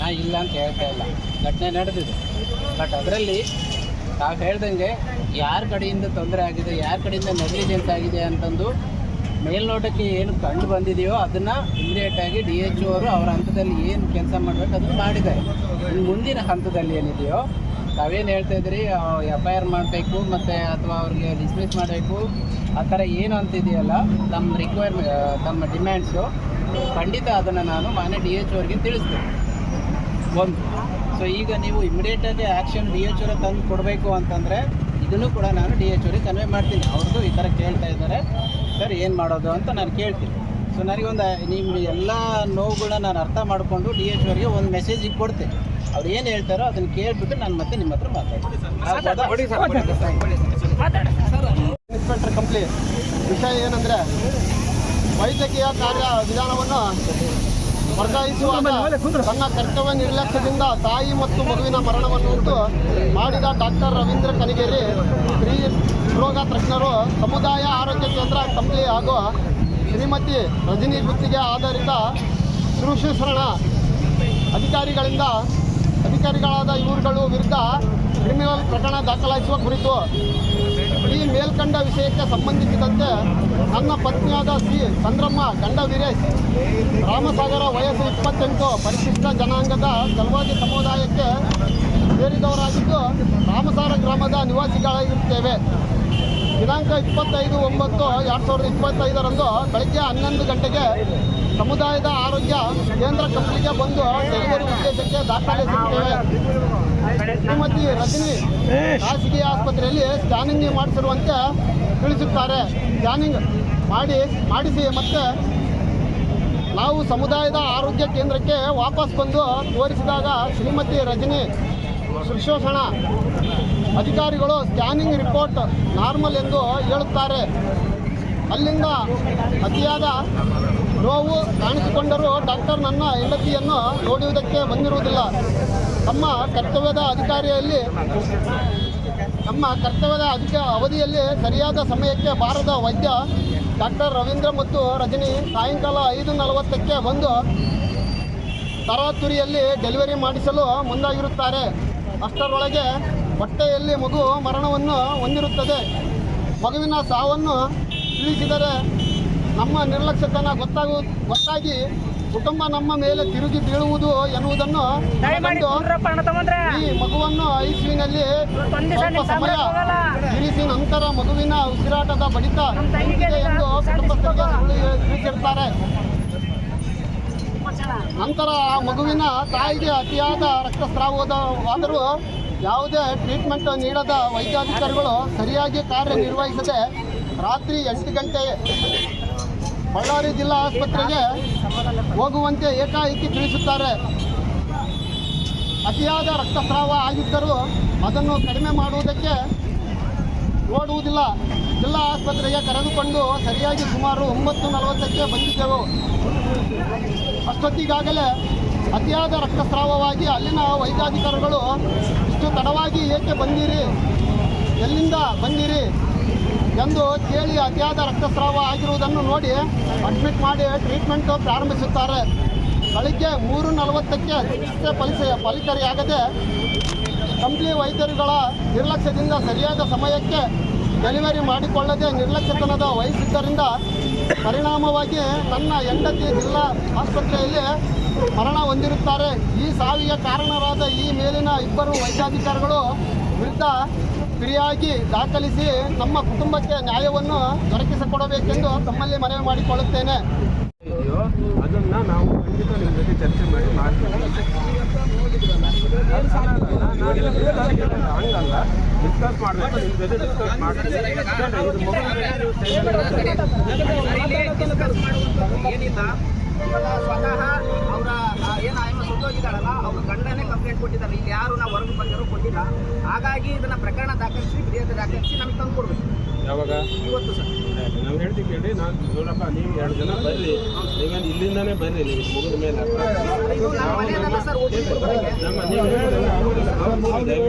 S7: ನಾ ಇಲ್ಲ ಅಂತ ಹೇಳ್ತಾ ಇಲ್ಲ. ಘಟನೆ ನಡೆದಿದೆ. ಬಟ್ ಅದರಲ್ಲಿ ತಾವು ಹೇಳ್ದಂಗೆ ಯಾರ ಕಡೆಯಿಂದ ತೊಂದರೆ ಆಗಿದೆ, ಯಾರ ಕಡೆಯಿಂದ ನೆಗ್ಲಿಜೆನ್ಸ್ ಆಗಿದೆ ಅಂತಂದು ಮೇಲ್ನೋಟಕ್ಕೆ ಏನು ಕಂಡು ಬಂದಿದೆಯೋ ಅದನ್ನು ಇಮಿಡಿಯೇಟಾಗಿ ಡಿ ಎಚ್ ಅವರು ಅವರ ಹಂತದಲ್ಲಿ ಏನು ಕೆಲಸ ಮಾಡಬೇಕು ಅದನ್ನು ಮಾಡಿದ್ದಾರೆ. ಇನ್ನು ಮುಂದಿನ ಹಂತದಲ್ಲಿ ಏನಿದೆಯೋ ತಾವೇನು ಹೇಳ್ತಾ ಇದ್ರಿ ಎಫ್ ಐ ಆರ್ ಮಾಡಬೇಕು ಮತ್ತು ಅಥವಾ ಅವ್ರಿಗೆ ಡಿಸ್ಮಿಸ್ ಮಾಡಬೇಕು, ಆ ಥರ ಏನು ಅಂತಿದೆಯಲ್ಲ, ತಮ್ಮ ರಿಕ್ವೈರ್ಮೆ ತಮ್ಮ ಡಿಮ್ಯಾಂಡ್ಸು ಖಂಡಿತ ಅದನ್ನು ನಾನು ಮಾನ್ಯ ಡಿ ಎಚ್ ಅವ್ರಿಗೆ ತಿಳಿಸ್ತೇನೆ. ಒಂದು. ಸೊ ಈಗ ನೀವು ಇಮಿಡಿಯೇಟಾಗಿ ಆಕ್ಷನ್ ಡಿ ಎಚ್ ಅವ್ರಿಗೆ ತಂದು ಕೊಡಬೇಕು ಅಂತಂದರೆ ಇದನ್ನು ಕೂಡ ನಾನು ಡಿ ಎಚ್ ಅವ್ರಿಗೆ ಕನ್ವೆ ಮಾಡ್ತೀನಿ ಅವ್ರದ್ದು ಈ ಥರ ಕೇಳ್ತಾ ಇದ್ದಾರೆ ಸರ್ ಏನು ಮಾಡೋದು ಅಂತ ನಾನು ಕೇಳ್ತೀನಿ ಸೊ ನನಗೊಂದು ನಿಮ್ಮ ಎಲ್ಲ ನೋವುಗಳನ್ನ ನಾನು ಅರ್ಥ ಮಾಡಿಕೊಂಡು ಡಿ ಎಚ್ ಓರಿಗೆ ಒಂದು ಮೆಸೇಜಿಗೆ ಕೊಡ್ತೀನಿ ಅವ್ರು ಏನು ಹೇಳ್ತಾರೋ ಅದನ್ನು ಕೇಳಿಬಿಟ್ಟು ನಾನು ಮತ್ತೆ ನಿಮ್ಮ ಹತ್ರ ಮಾತಾಡ್ತೀನಿ
S5: ಇನ್ಸ್ಪೆಕ್ಟರ್ ವಿಷಯ ಏನಂದ್ರೆ ವೈದ್ಯಕೀಯ ಕಾರ್ಯ ವಿಧಾನವನ್ನು ವರ್ಗಾಯಿಸುವಾಗ ತನ್ನ ಕರ್ತವ್ಯ ನಿರ್ಲಕ್ಷ್ಯದಿಂದ ತಾಯಿ ಮತ್ತು ಮಗುವಿನ ಮರಣವನ್ನು ಉಂಟು ಮಾಡಿದ ಡಾಕ್ಟರ್ ರವೀಂದ್ರ ಕನಿಗೇರಿ ಸ್ತ್ರೀ ರೋಗ ತಜ್ಞರು ಸಮುದಾಯ ಆರೋಗ್ಯ ಕೇಂದ್ರ ಕಂಪ್ಲಿ ಹಾಗೂ ಶ್ರೀಮತಿ ರಜನಿ ಗುತ್ತಿಗೆ ಆಧಾರಿತ ಶುಶ್ರೂಷಣ ಅಧಿಕಾರಿಗಳಿಂದ ಅಧಿಕಾರಿಗಳಾದ ಇವರುಗಳು ವಿರುದ್ಧ ಕ್ರಿಮಿನಲ್ ಪ್ರಕರಣ ದಾಖಲಿಸುವ ಕುರಿತು ಈ ಮೇಲ್ಕಂಡ ವಿಷಯಕ್ಕೆ ಸಂಬಂಧಿಸಿದಂತೆ ನನ್ನ ಪತ್ನಿಯಾದ ಸಿ ಚಂದ್ರಮ್ಮ ಗಂಡ ವೀರೇಶ್ ರಾಮಸಾಗರ ವಯಸ್ಸು ಇಪ್ಪತ್ತೆಂಟು ಪರಿಶಿಷ್ಟ ಜನಾಂಗದ ಕಲ್ವಾದಿ ಸಮುದಾಯಕ್ಕೆ ಸೇರಿದವರಾಗಿದ್ದು ರಾಮಸಾರ ಗ್ರಾಮದ ನಿವಾಸಿಗಳಾಗಿರುತ್ತೇವೆ ದಿನಾಂಕ ಇಪ್ಪತ್ತೈದು ಒಂಬತ್ತು ಎರಡು ಸಾವಿರದ ಇಪ್ಪತ್ತೈದರಂದು ಬೆಳಗ್ಗೆ ಹನ್ನೊಂದು ಗಂಟೆಗೆ ಸಮುದಾಯದ ಆರೋಗ್ಯ ಕೇಂದ್ರ ಕಂಪ್ನಿಗೆ ಬಂದು ಡೆಲಿವರಿ ಉದ್ದೇಶಕ್ಕೆ ದಾಖಲೆ ಸಿಗುತ್ತೇವೆ. ಶ್ರೀಮತಿ ರಜನಿ ಖಾಸಗಿ ಆಸ್ಪತ್ರೆಯಲ್ಲಿ ಸ್ಕ್ಯಾನಿಂಗ್ ಮಾಡಿಸಿರುವಂತೆ ತಿಳಿಸುತ್ತಾರೆ. ಸ್ಕ್ಯಾನಿಂಗ್ ಮಾಡಿ, ಮಾಡಿಸಿ ಮತ್ತೆ ನಾವು ಸಮುದಾಯದ ಆರೋಗ್ಯ ಕೇಂದ್ರಕ್ಕೆ ವಾಪಸ್ ಬಂದು ತೋರಿಸಿದಾಗ ಶ್ರೀಮತಿ ರಜನಿ ಸುಶೋಷಣ ಅಧಿಕಾರಿಗಳು ಸ್ಕ್ಯಾನಿಂಗ್ ರಿಪೋರ್ಟ್ ನಾರ್ಮಲ್ ಎಂದು ಹೇಳುತ್ತಾರೆ. ಅಲ್ಲಿಂದ ಅತಿಯಾದ ನೋವು ಕಾಣಿಸಿಕೊಂಡರೂ ಡಾಕ್ಟರ್ ನನ್ನ ಹೆಂಡತಿಯನ್ನು ನೋಡುವುದಕ್ಕೆ ಬಂದಿರುವುದಿಲ್ಲ. ತಮ್ಮ ಕರ್ತವ್ಯದ ಅಧಿಕಾರಿಯಲ್ಲಿ ನಮ್ಮ ಕರ್ತವ್ಯದ ಅಧಿಕ ಅವಧಿಯಲ್ಲಿ ಸರಿಯಾದ ಸಮಯಕ್ಕೆ ಬಾರದ ವೈದ್ಯ ಡಾಕ್ಟರ್ ರವೀಂದ್ರ ಮತ್ತು ರಜನಿ ಸಾಯಂಕಾಲ ಐದು ನಲವತ್ತಕ್ಕೆ ಬಂದು ತರಾತುರಿಯಲ್ಲಿ ಡೆಲಿವರಿ ಮಾಡಿಸಲು ಮುಂದಾಗಿರುತ್ತಾರೆ. ಅಷ್ಟರೊಳಗೆ ಹೊಟ್ಟೆಯಲ್ಲಿ ಮಗು ಮರಣವನ್ನು ಹೊಂದಿರುತ್ತದೆ. ಮಗುವಿನ ಸಾವನ್ನು ತಿಳಿಸಿದರೆ ನಮ್ಮ ನಿರ್ಲಕ್ಷ್ಯತನ ಗೊತ್ತಾಗು ಗೊತ್ತಾಗಿ ಕುಟುಂಬ ನಮ್ಮ ಮೇಲೆ ತಿರುಗಿ ಬೀಳುವುದು ಎನ್ನುವುದನ್ನು ಈ ಮಗುವನ್ನು ಐಸಿಯುನಲ್ಲಿ ಸ್ವಲ್ಪ ಸಮಯ ಇರಿಸಿ ನಂತರ ಮಗುವಿನ ಉಸಿರಾಟದ ಬಡಿತ ಎಂದು ಕುಟುಂಬಸ್ಥರಿಗೆ ತಿಳಿಸಿರುತ್ತಾರೆ ತಿಳಿಸಿರ್ತಾರೆ. ನಂತರ ಆ ಮಗುವಿನ ತಾಯಿಗೆ ಅತಿಯಾದ ರಕ್ತಸ್ರಾವವಾದರೂ ಯಾವುದೇ ಟ್ರೀಟ್ಮೆಂಟ್ ನೀಡದ ವೈದ್ಯಾಧಿಕಾರಿಗಳು ಸರಿಯಾಗಿ ಕಾರ್ಯನಿರ್ವಹಿಸದೆ ರಾತ್ರಿ ಎಂಟು ಗಂಟೆ ಬಳ್ಳಾರಿ ಜಿಲ್ಲಾ ಆಸ್ಪತ್ರೆಗೆ ಹೋಗುವಂತೆ ಏಕಾಏಕಿ ತಿಳಿಸುತ್ತಾರೆ. ಅತಿಯಾದ ರಕ್ತಸ್ರಾವ ಆಗಿದ್ದರೂ ಅದನ್ನು ಕಡಿಮೆ ಮಾಡುವುದಕ್ಕೆ ನೋಡುವುದಿಲ್ಲ. ಜಿಲ್ಲಾ ಆಸ್ಪತ್ರೆಗೆ ಕರೆದುಕೊಂಡು ಸರಿಯಾಗಿ ಸುಮಾರು ಒಂಬತ್ತು ನಲವತ್ತಕ್ಕೆ ಬಂದಿದ್ದೆವು. ಅಷ್ಟೊತ್ತಿಗಾಗಲೇ ಅತಿಯಾದ ರಕ್ತಸ್ರಾವವಾಗಿ ಅಲ್ಲಿನ ವೈದ್ಯಾಧಿಕಾರಿಗಳು, ಇಷ್ಟು ತಡವಾಗಿ ಏಕೆ ಬಂದಿರಿ? ಎಲ್ಲಿಂದ ಬಂದಿರಿ? ಎಂದು ಕೇಳಿ ಅತಿಯಾದ ರಕ್ತಸ್ರಾವ ಆಗಿರುವುದನ್ನು ನೋಡಿ ಅಡ್ಮಿಟ್ ಮಾಡಿ ಟ್ರೀಟ್ಮೆಂಟ್ ಪ್ರಾರಂಭಿಸುತ್ತಾರೆ. ಬೆಳಿಗ್ಗೆ ಮೂರು ನಲವತ್ತಕ್ಕೆ ಚಿಕಿತ್ಸೆ ಫಲಿಸ, ಫಲಿತರಿಯಾಗದೆ ಕಂಪ್ನಿ ವೈದ್ಯರುಗಳ ನಿರ್ಲಕ್ಷ್ಯದಿಂದ ಸರಿಯಾದ ಸಮಯಕ್ಕೆ ಡೆಲಿವರಿ ಮಾಡಿಕೊಳ್ಳದೆ ನಿರ್ಲಕ್ಷ್ಯತನದ ವಹಿಸಿದ್ದರಿಂದ ಪರಿಣಾಮವಾಗಿ ನನ್ನ ಹೆಂಡತಿ ಜಿಲ್ಲಾ ಆಸ್ಪತ್ರೆಯಲ್ಲಿ ಮರಣ ಹೊಂದಿರುತ್ತಾರೆ. ಈ ಸಾವಿಗೆ ಕಾರಣರಾದ ಈ ಮೇಲಿನ ಇಬ್ಬರು ವೈದ್ಯಾಧಿಕಾರಿಗಳು ವಿರುದ್ಧ ಫ್ರೀಯಾಗಿ ದಾಖಲಿಸಿ ನಮ್ಮ ಕುಟುಂಬಕ್ಕೆ ನ್ಯಾಯವನ್ನು ದೊರಕಿಸಿಕೊಡಬೇಕೆಂದು ತಮ್ಮಲ್ಲಿ ಮನವಿ ಮಾಡಿಕೊಳ್ಳುತ್ತೇನೆ.
S4: ಅದನ್ನು ನಾವು ಖಂಡಿತ ನಿಮ್ಮ ಚರ್ಚೆ ಮಾಡಿ ಮಾಡ್ತೀವಿ ಹಂಗಲ್ಲ. ಡಿಸ್ಕಸ್ ಮಾಡಬೇಕು ನಿಮ್ಮ ಜೊತೆ ಡಿಸ್ಕಸ್ ಮಗು
S1: ಏನಿಲ್ಲ. ಸ್ವತಃ ಅವರ ಏನು ಆಯಮ್ಮ ಸುತ್ತೋಗಿದ್ದಾಳಲ್ಲ ಅವ್ರ ಗಂಡನೇ ಕಂಪ್ಲೇಂಟ್ ಕೊಟ್ಟಿದ್ದಾರೆ. ಇಲ್ಲಿ ಯಾರು ನಾವು ಹೊರಗೆ ಬಂದಿರೋ ಕೊಟ್ಟಿಲ್ಲ ಹಾಗಾಗಿ ಇದನ್ನ ಪ್ರಕರಣ ದಾಖಲಿಸಿ ಫಿರ್ಯಾದಿ ದಾಖಲಿಸಿ ನಮಗೆ ತಂದು ಕೊಡ್ಬೇಕು.
S4: ಯಾವಾಗ?
S1: ಇವತ್ತು ಸರ್.
S4: ನಾವು ಹೇಳ್ತೀವಿ ಕೇಳಿ ನಾನು ನೋಡಪ್ಪ ನೀವು ಎರಡು ಜನ ಬರ್ರಿ. ನೀವೇನು ಇಲ್ಲಿಂದಾನೇ ಬರ್ರಿ ನೀವು ಮುಗಿದ ಮೇಲೆ.
S1: ನಮ್ಮ
S4: ನೀವು.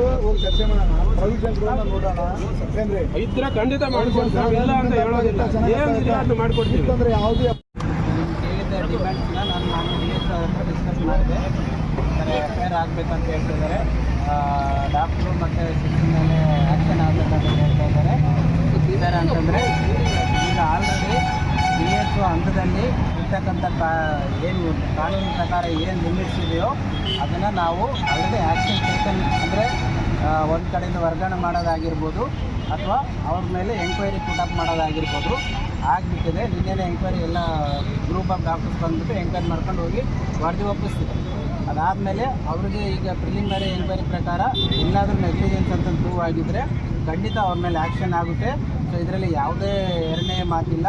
S4: ಇದ್ರೆ ಖಂಡಿತ ಮಾಡ್ಕೊಡ್ತೀವಿ ನಾವು ಇಲ್ಲ ಅಂತ ಹೇಳೋದಿಲ್ಲ ಅದು ಮಾಡ್ಕೊಡ್ತೀವಿ
S7: ಅಂದರೆ ಯಾವುದೇ ನಾನು ನಾನು ಡಿ ಎಸ್ ಹತ್ರ ಡಿಸ್ಕಸ್ ಮಾಡಿದೆ ಸರ್. ಎಫ್ ಐ ಆರ್ ಆಗಬೇಕಂತ ಹೇಳ್ತಿದ್ದಾರೆ. ಡಾಕ್ಟ್ರು ಮತ್ತೆ ಸಿಸ್ಟಮ್ ಮೇಲೆ ಆ್ಯಕ್ಷನ್ ಆಗಬೇಕಂತ ಅಂತಂದರೆ ಈಗ ಆಲ್ರೆಡಿ ಬಿ ಎಸ್ ಹಂತದಲ್ಲಿ ಇರ್ತಕ್ಕಂಥ ಕಾ ಏನು ಕಾನೂನು ಪ್ರಕಾರ ಏನು ಲಿಮಿಟ್ಸ್ ಇದೆಯೋ ಅದನ್ನು ನಾವು ಆಲ್ರೆಡಿ ಆ್ಯಕ್ಷನ್ ಟೇಕನ್ ಅಂದರೆ ಒಂದು ಕಡೆಯಿಂದ ವರ್ಗಾವಣೆ ಮಾಡೋದಾಗಿರ್ಬೋದು ಅಥವಾ ಅವ್ರ ಮೇಲೆ ಎಂಕ್ವೈರಿ ಪುಟಪ್ ಮಾಡೋದಾಗಿರ್ಬೋದು. ಆಗಿಬಿಟ್ಟಿದೆ. ನಿನ್ನೆನೇ ಎಂಕ್ವೈರಿ ಎಲ್ಲ ಗ್ರೂಪ್ ಆಫ್ ಡಾಕ್ಟರ್ಸ್ ಬಂದುಬಿಟ್ಟು ಎಂಕ್ವೈರಿ ಮಾಡ್ಕೊಂಡು ಹೋಗಿ ವರದಿ ಒಪ್ಪಿಸ್ತಿದೆ. ಅದಾದಮೇಲೆ ಅವ್ರಿಗೆ ಈಗ ಪ್ರಿಲಿಮಿನರಿ ಎಂಕ್ವೈರಿ ಪ್ರಕಾರ ಎಲ್ಲಾದರೂ ನೆಗ್ಲಿಜೆನ್ಸ್ ಅಂತ ಪ್ರೂವ್ ಆಗಿದ್ದರೆ ಖಂಡಿತ ಅವ್ರ ಮೇಲೆ ಆ್ಯಕ್ಷನ್ ಆಗುತ್ತೆ. ಸೊ ಇದರಲ್ಲಿ ಯಾವುದೇ ಎರಡನೇ ಮಾತಿಲ್ಲ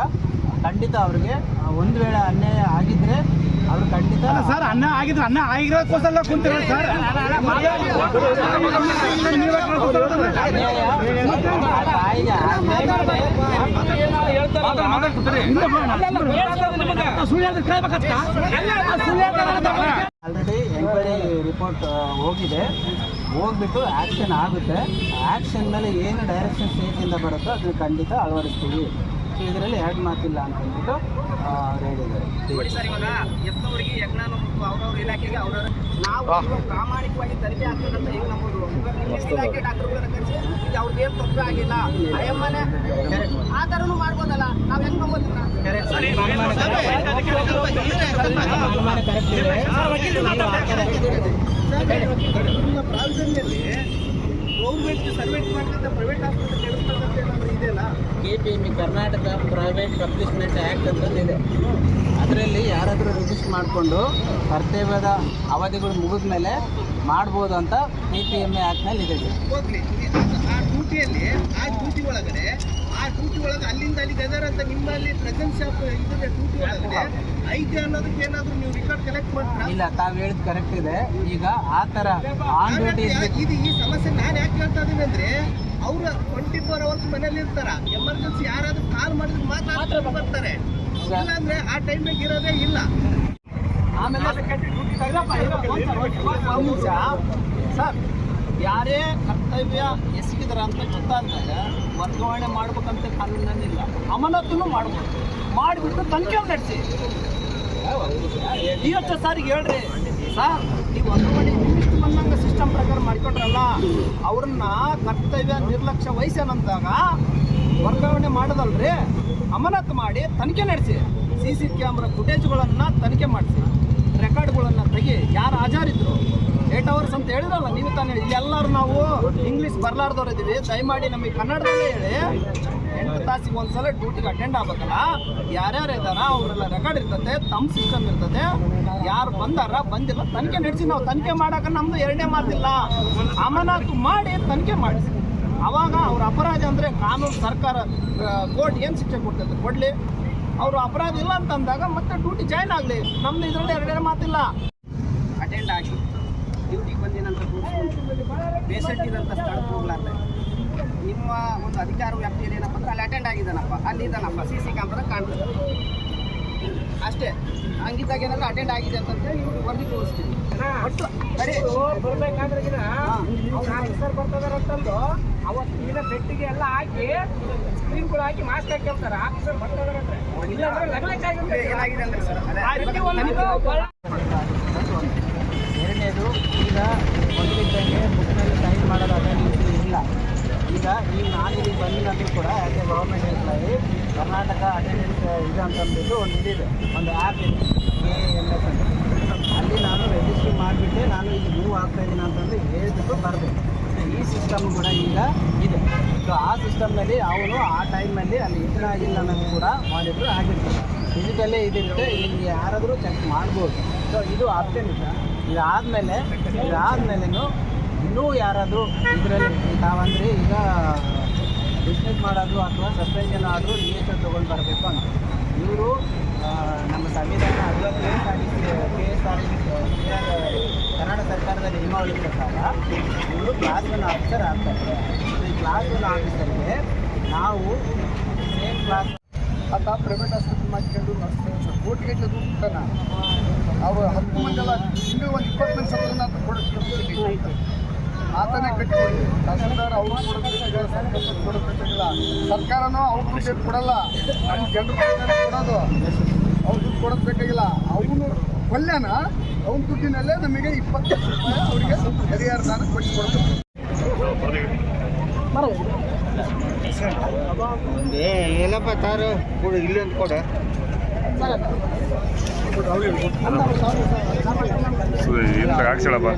S7: ಖಂಡಿತ ಅವ್ರಿಗೆ ಒಂದು ವೇಳೆ ಅನ್ಯಾಯ ಆಗಿದ್ರೆ ಅವರು ಖಂಡಿತ
S5: ಸರ್ ಅನ್ನ ಆಗಿದ್ರೆ ಅನ್ನ ಆಗಿರೋದಕ್ಕೋಸ್ಕರ ಕುಂತಿರೋ ಸರ್
S7: ಹೇಳ್ತಾರೆ ಆಲ್ರೆಡಿ ಎಂಕ್ವೈರಿ ರಿಪೋರ್ಟ್ ಹೋಗಿದೆ. ಹೋಗ್ಬಿಟ್ಟು ಆ್ಯಕ್ಷನ್ ಆಗುತ್ತೆ. ಆ್ಯಕ್ಷನ್ ಮೇಲೆ ಏನು ಡೈರೆಕ್ಷನ್ ಸ್ಟೇಜಿಂದ ಬರುತ್ತೋ ಅದನ್ನು ಖಂಡಿತ ಅಳವಡಿಸ್ತೀವಿ. ಸೊ ಇದರಲ್ಲಿ ಎರಡು ಮಾತಿಲ್ಲ ಅಂತ ಅಂದ್ಬಿಟ್ಟು ಅವ್ರು ಹೇಳಿದ್ದಾರೆ
S1: ಸರ್ ಇವಾಗ ಎತ್ತವರಿಗೆ ಯಜ್ಞಾನ ಮತ್ತು ಅವ್ರವ್ರ ಇಲಾಖೆಗೆ ಅವ್ರವ್ರ ನಾವು ಪ್ರಾಮಾಣಿಕವಾಗಿ ತನಿಖೆ ಆಗ್ತದಂತ ಈಗ ನಮ್ಮದು ಇಲಾಖೆ ಡಾಕ್ಟರ್ಗಳನ್ನ ಕರೆಸಿ ಇದು ತೊಂದರೆ ಆಗಿಲ್ಲ ಅಯ್ಯಮ್ಮನೆ ಆ ಥರನೂ ಮಾಡ್ಬೋದಲ್ಲ ನಾವು ಹೆಂಗ್ ನಂಬೋದಿಲ್ಲ ಗೌರ್ಮೆಂಟ್ ಸರ್ವೆಂಟ್ ಮಾಡ್ಕೊಂತ ಪ್ರೈವೇಟ್ ಹಾಸ್ಪಿಟಲ್ ನಡೆಸ್ತಾರೆ
S7: K P M Karnataka private establishment act ಅಂತಂದಿದೆ ಅದರಲ್ಲಿ ಯಾರಾದರೂ ರಿಜಿಸ್ಟ್ ಮಾಡಿಕೊಂಡು ಕರ್ತವ್ಯದ ಅವಧಿಗಳು ಮುಗಿದ ಮೇಲೆ ಮಾಡ್ಬೋದು ಅಂತ ಕೆ ಪಿ ಎಂ ಎ ಆ್ಯಕ್ಟ್ನಲ್ಲಿ ಇದೆ
S1: ಆ ಡ್ಯೂಟಿಯಲ್ಲಿ ಆ ಡ್ಯೂಟಿ ಒಳಗಡೆ ಆ ಡ್ಯೂಟಿ ಒಳಗೆ ಅಲ್ಲಿಂದ ಅಲ್ಲಿಗೆ ಅದರ ಅಂತ ನಿಮ್ಮಲ್ಲಿ ಪ್ರೆಸೆನ್ಸ್ ಆಫ್ ಇದ್ರೆ ಡ್ಯೂಟಿ ಒಳಗಡೆ ಐತೆ ಅನ್ನೋದಕ್ಕೆ ಏನಾದ್ರು ನೀವು ರೆಕಾರ್ಡ್ ಕಲೆಕ್ಟ್ ಮಾಡ್ತೀರಾ?
S7: ಇಲ್ಲ ತಾವು ಹೇಳಿದ್ ಕರೆಕ್ಟ್ ಇದೆ. ಈಗ ಆ ಥರ ಆನ್ ಡ್ಯೂಟಿ
S1: ಇದು ಈ ಸಮಸ್ಯೆ ನಾನು ಯಾಕೆ ಹೇಳ್ತಾ ಇದ್ದೀನಿ ಅಂದ್ರೆ ಅವ್ರು ಟ್ವೆಂಟಿ ಫೋರ್ ಅವರ್ಸ್ ಮನೇಲಿ ಇರ್ತಾರ ಎಮರ್ಜೆನ್ಸಿ ಯಾರಾದ್ರೂ ಕಾಲ್ ಮಾಡಿದ್ರೆ ಮಾತ್ರ ಬರ್ತಾರೆ ಇಲ್ಲಾಂದ್ರೆ ಆ ಟೈಮಿಗೆ ಇರೋದೇ ಇಲ್ಲ
S5: ಆಮೇಲೆ ಸರ್ ಯಾರೇ ಕರ್ತವ್ಯ ಎಸಗಿದ್ರ ಅಂತ ಗೊತ್ತಾದಾಗ ವರ್ಗಾವಣೆ ಮಾಡ್ಬೇಕಂತ ಇಲ್ಲ ಅಮಾನತನ್ನು ಮಾಡ್ಬೋದು ಮಾಡಿಬಿಟ್ಟು ತನಿಖೆ ನಡೆಸಿ ಡಿ ಎಚ್ ಎಸ್ ಸಾರಿಗೆ ಹೇಳ್ರಿ ಸರ್ ನೀವು ವರ್ಗಾವಣೆ ಸಿಸ್ಟಮ್ ಪ್ರಕಾರ ಮಾಡಿಕೊಂಡ್ರಲ್ಲ, ಅವ್ರನ್ನ ಕರ್ತವ್ಯ ನಿರ್ಲಕ್ಷ್ಯ ವಹಿಸ್ಯಾನಂತಾಗ ವರ್ಗಾವಣೆ ಮಾಡೋದಲ್ರಿ? ಅಮಾನತು ಮಾಡಿ ತನಿಖೆ ನಡೆಸಿ. ಸಿ ಸಿ ಕ್ಯಾಮ್ರಾ ಫುಟೇಜ್ಗಳನ್ನು ತನಿಖೆ ಮಾಡಿಸಿ. ರೆಕಾರ್ಡ್ಗಳನ್ನು ತೆಗಿ. ಯಾರು ಹಾಜರಿದ್ರು? ಏಟ್ ಅವರ್ಸ್ ಅಂತ ಹೇಳಿದ್ರಲ್ಲ ನೀವು ತಾನೇ. ಎಲ್ಲರೂ ನಾವು ಇಂಗ್ಲೀಷ್ ಬರ್ಲಾರ್ದವ್ರು ಇದ್ದೀವಿ ದಯಮಾಡಿ ನಮಗೆ ಕನ್ನಡದಲ್ಲೇ ಹೇಳಿ.
S8: ಎಂಟು ತಾಸಿಗೆ ಒಂದ್ಸಲ ಡ್ಯೂಟಿಗೆ ಅಟೆಂಡ್ ಆಗ್ಬೇಕಲ್ಲ? ಯಾರ್ಯಾರು ಇದಾರ ಅವರೆಲ್ಲ ರೆಕಾರ್ಡ್ ಇರ್ತದೆ ತಮ್ಮ ಸಿಸ್ಟಮ್ ಇರ್ತದೆ. ಯಾರು ಬಂದಾರ, ಬಂದಿಲ್ಲ, ತನಿಖೆ ನಡೆಸಿ, ನಾವು ತನಿಖೆ ಮಾಡಾಕ ನಮ್ದು ಎರಡನೇ ಮಾತಿಲ್ಲ ಅಮಾನತು ಮಾಡಿ ತನಿಖೆ ಮಾಡಿ. ಅವಾಗ ಅವ್ರ ಅಪರಾಧ ಅಂದರೆ ಕಾನೂನು, ಸರ್ಕಾರ ಕೋರ್ಟ್ ಏನು ಶಿಕ್ಷೆ ಕೊಡ್ತೈತೆ ಕೊಡಲಿ? ಅವರು ಅಪರಾಧ ಇಲ್ಲ ಅಂತಂದಾಗ ಮತ್ತೆ ಡ್ಯೂಟಿ ಜಾಯ್ನ್ ಆಗಲಿ. ನಮ್ದು ಇದರಲ್ಲಿ ಎರಡನೇ ಮಾತಿಲ್ಲ
S1: ಅಟೆಂಡ್ ಆಗಿ. ಡ್ಯೂಟಿಗೆ ಬಂದಿನಂತ ಬೇಸಟ್ಟಿದಂಥ ಸ್ಥಳಕ್ಕೆ ಹೋಗ್ಲಾರ್ದೆ. ನಿಮ್ಮ ಒಂದು ಅಧಿಕಾರ ವ್ಯಾಪ್ತಿಯಲ್ಲಿ ಏನಪ್ಪ ಅಂದ್ರೆ ಅಲ್ಲಿ ಅಟೆಂಡ್ ಆಗಿದ್ದಾನಪ್ಪ. ಅಲ್ಲಿ ಇದ್ದಾನಪ್ಪ. ಸಿ ಸಿ ಕ್ಯಾಮ್ರಾ ಕಾಣ್ತದೆ. ಅಷ್ಟೇ. ಹಂಗಿದ್ದಾಗ ಏನಾದ್ರು ಅಟೆಂಡ್ ಆಗಿದೆ ಅಂತಂದ್ರೆ ಇವ್ರಿಗೆ ವರದಿ ತೋರಿಸ್ತೀವಿ ಒಟ್ಟು ಸರಿ
S4: ಬರ್ಬೇಕಾದ್ರೆ ದಿನ ಬೆಟ್ಟಿಗೆ ಎಲ್ಲ ಹಾಕಿ ಸ್ಕ್ರೀನ್ಗಳು ಹಾಕಿ ಮಾಸ್ಕ್ ಆಫೀಸರ್ ಇಲ್ಲಾಂದ್ರೆ.
S1: ಏನಾಗಿದೆ ಅಂದ್ರೆ ಸರ್?
S7: ಎರಡನೇದು ಈಗ ಮೊದಲಿದ್ದಂಗೆ ಬುಕ್ನಲ್ಲಿ ಸೈನ್ ಮಾಡೋದಾದ್ರೆ ಈಗ ಈಗ ನಾನು ಬಂದಿನಂದ್ರೂ ಕೂಡ ಯಾಕೆ ಗೌರ್ಮೆಂಟ್ ಎಂಪ್ಲಾಯಿ ಕರ್ನಾಟಕ ಅಟೆಂಡೆನ್ಸ್ ಇದು ಅಂತಂದ್ಬಿಟ್ಟು ಒಂದು ಇದಿದೆ, ಒಂದು ಆ್ಯಪ್ ಇದೆ ಎ ಎಂ ಎಸ್ ಅಂತ. ಅಲ್ಲಿ ನಾನು ರಿಜಿಸ್ಟರ್ ಮಾಡಿಬಿಟ್ಟೆ, ನಾನು ಇಲ್ಲಿ ಮೂವ್ ಆಗ್ತಾ ಇದ್ದೀನಿ ಅಂತಂದು ಹೇಳ್ಬಿಟ್ಟು ಬರಬೇಕು ಈ ಸಿಸ್ಟಮ್ ಕೂಡ ಈಗ ಇದೆ. ಸೊ ಆ ಸಿಸ್ಟಮ್ನಲ್ಲಿ ಅವನು ಆ ಟೈಮಲ್ಲಿ ಅಲ್ಲಿ ಇತರ ಆಗಿಲ್ಲ ಅನ್ನೋದು ಕೂಡ ಮಾಡಿದ್ರು ಆಗಿರ್ತದೆ ಫಿಸಿಕಲ್ಲೇ ಇದಿರುತ್ತೆ, ಇಲ್ಲಿ ಯಾರಾದರೂ ಚೆಕ್ ಮಾಡ್ಬೋದು. ಸೊ ಇದು ಆಪ್ಷನ್ ಇದೆ. ಇದಾದಮೇಲೆ, ಇದಾದಮೇಲೆನೂ ಇನ್ನೂ ಯಾರಾದರೂ ಇದರಲ್ಲಿ ತಾವಂದರೆ, ಈಗ ಬಿಸ್ನೆಸ್ ಮಾಡೋದು ಅಥವಾ ಸಸ್ಪೆನ್ಷನ್ ಆದರೂ ಎಸ್ ತೊಗೊಂಡು ಬರಬೇಕು ಅಂತ. ಇವರು ನಮ್ಮ ಸಂವಿಧಾನ ಅಥವಾ K S R K S R T Karnataka ಸರ್ಕಾರದ ನಿಯಮಾವಳಿ ಪ್ರಕಾರ ಇವರು ಕ್ಲಾಸ್ ಒನ್ ಆಫೀಸರ್ ಆಗ್ತಾರೆ. ಈ ಕ್ಲಾಸ್ ಒನ್ ಆಫೀಸರ್ಗೆ ನಾವು ಸೇಮ್ ಕ್ಲಾಸ್
S3: ಅಂತ ಪ್ರೈವೇಟ್ ಆಸ್ಪತ್ರೆ ಮಾಡ್ಕೊಂಡು ಕೋಟಿಗಟ್ಟಲೆ ದುಡ್ಡು ಅವರು ಹತ್ತು ಮಂದಿ ಇನ್ನೂ ಒಂದು ಇಪ್ಪತ್ತು ಮಂದಿ ಆತ ಕೊಡೋದು ಆತನೇ ಕಟ್ಟಿಕೊಳ್ಳಿ ತಹಸೀಲ್ದಾರ್ ಅವ್ರು ಕೊಡಬೇಕಾಗಿಲ್ಲ ಸರ್ಕಾರ ಕೊಡಬೇಕಾಗಿಲ್ಲ ಸರ್ಕಾರನೂ ಅವ್ರ ದುಡ್ಡು ಕೊಡಲ್ಲ. ನಮ್ಮ ಜನರು ಕೊಡೋದು. ಅವ್ರ ದುಡ್ಡು ಕೊಡೋದು ಬೇಕಾಗಿಲ್ಲ. ಅವನು ಕೊಲ್ಯಾನ? ಅವ್ನ ದುಡ್ಡಿನಲ್ಲೇ ನಮಗೆ ಇಪ್ಪತ್ತು ಲಕ್ಷ ರೂಪಾಯಿ ಅವರಿಗೆ ಪರಿಹಾರ ದಾನ ಕೊಟ್ಟು ಕೊಡಬೇಕು.
S9: ಏನಪ್ಪ ತಾರು? ಕೊಡು ಇಲ್ಲಿ ಅಂತ ಕೊಡ.
S10: ಹಾಕ್ಸಳಪ್ಪ.